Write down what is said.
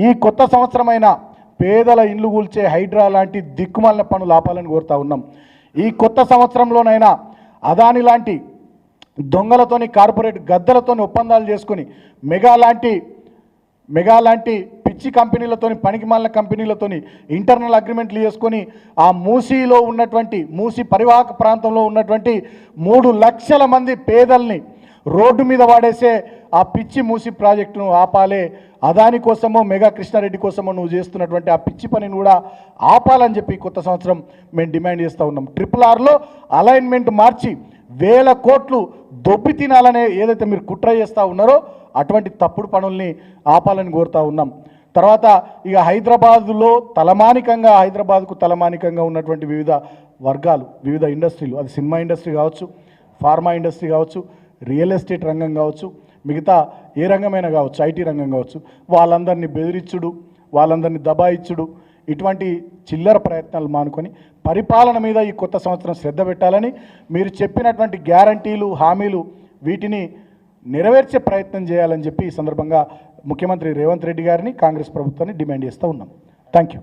ఈ కొత్త సంవత్సరమైన పేదల ఇండ్లు కూల్చే హైడ్రా లాంటి దిక్కుమాలిన పనులు ఆపాలని కోరుతా ఉన్నాం. ఈ కొత్త సంవత్సరంలోనైనా అదాని లాంటి దొంగలతోని కార్పొరేట్ గద్దలతోని ఒప్పందాలు చేసుకొని మెగా లాంటి మెగా లాంటి పిచ్చి కంపెనీలతోని పనికిమాలిన కంపెనీలతోని ఇంటర్నల్ అగ్రిమెంట్లు చేసుకొని ఆ మూసీలో ఉన్నటువంటి మూసీ పరివాహక ప్రాంతంలో ఉన్నటువంటి మూడు లక్షల మంది పేదల్ని రోడ్డు మీద వాడేసే ఆ పిచ్చి మూసి ప్రాజెక్టును ఆపాలే అదాని కోసమో మెగా కృష్ణారెడ్డి కోసమో నువ్వు చేస్తున్నటువంటి ఆ పిచ్చి పనిని కూడా ఆపాలని చెప్పి కొత్త సంవత్సరం మేము డిమాండ్ చేస్తూ ఉన్నాం. ట్రిపుల్ ఆర్లో అలైన్మెంట్ మార్చి వేల కోట్లు దొబ్బి తినాలనే ఏదైతే మీరు కుట్ర చేస్తూ ఉన్నారో అటువంటి తప్పుడు పనుల్ని ఆపాలని కోరుతూ ఉన్నాం. తర్వాత ఇక హైదరాబాదులో తలమానికంగా హైదరాబాద్కు తలమానికంగా ఉన్నటువంటి వివిధ వర్గాలు వివిధ ఇండస్ట్రీలు అది సినిమా ఇండస్ట్రీ కావచ్చు ఫార్మా ఇండస్ట్రీ కావచ్చు రియల్ ఎస్టేట్ రంగం కావచ్చు మిగతా ఏ రంగమైనా కావచ్చు ఐటీ రంగం కావచ్చు వాళ్ళందరినీ బెదిరించుడు వాళ్ళందరినీ దబాయిచ్చుడు ఇటువంటి చిల్లర ప్రయత్నాలు మానుకొని పరిపాలన మీద ఈ కొత్త సంవత్సరం శ్రద్ధ పెట్టాలని మీరు చెప్పినటువంటి గ్యారంటీలు హామీలు వీటిని నెరవేర్చే ప్రయత్నం చేయాలని చెప్పి ఈ సందర్భంగా ముఖ్యమంత్రి రేవంత్ రెడ్డి గారిని కాంగ్రెస్ ప్రభుత్వాన్ని డిమాండ్ చేస్తూ ఉన్నాం. Thank you